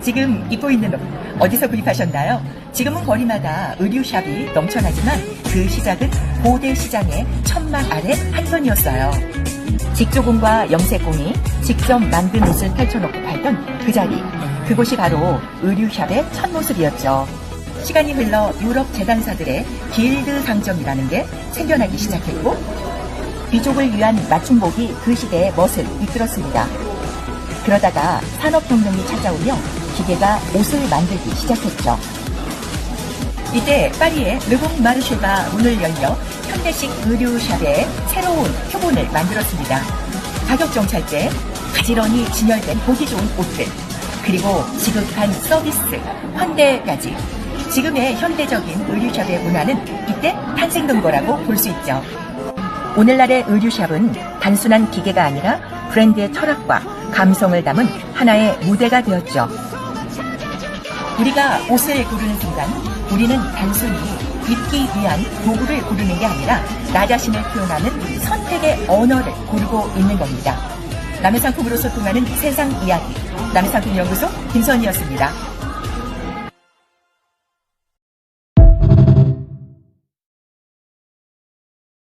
지금 입고 있는 옷 어디서 구입하셨나요? 지금은 거리마다 의류샵이 넘쳐나지만 그 시작은 고대 시장의 천막 아래 한 선이었어요. 직조공과 영세공이 직접 만든 옷을 펼쳐놓고 팔던 그 자리, 그곳이 바로 의류샵의 첫 모습이었죠. 시간이 흘러 유럽 재단사들의 길드 상점이라는 게 생겨나기 시작했고, 귀족을 위한 맞춤복이 그 시대의 멋을 이끌었습니다. 그러다가 산업혁명이 찾아오며 기계가 옷을 만들기 시작했죠. 이때 파리의 르봉 마르쉐가 문을 열려 현대식 의류샵에 새로운 표본을 만들었습니다. 가격 정찰제, 가지런히 진열된 보기 좋은 옷들, 그리고 지극한 서비스, 환대까지 지금의 현대적인 의류샵의 문화는 이때 탄생된 거라고 볼 수 있죠. 오늘날의 의류샵은 단순한 기계가 아니라 브랜드의 철학과 감성을 담은 하나의 무대가 되었죠. 우리가 옷을 고르는 순간 우리는 단순히 입기 위한 도구를 고르는 게 아니라 나 자신을 표현하는 선택의 언어를 고르고 있는 겁니다. 남의 상품으로 소통하는 세상 이야기. 남의 상품 연구소 김선이었습니다.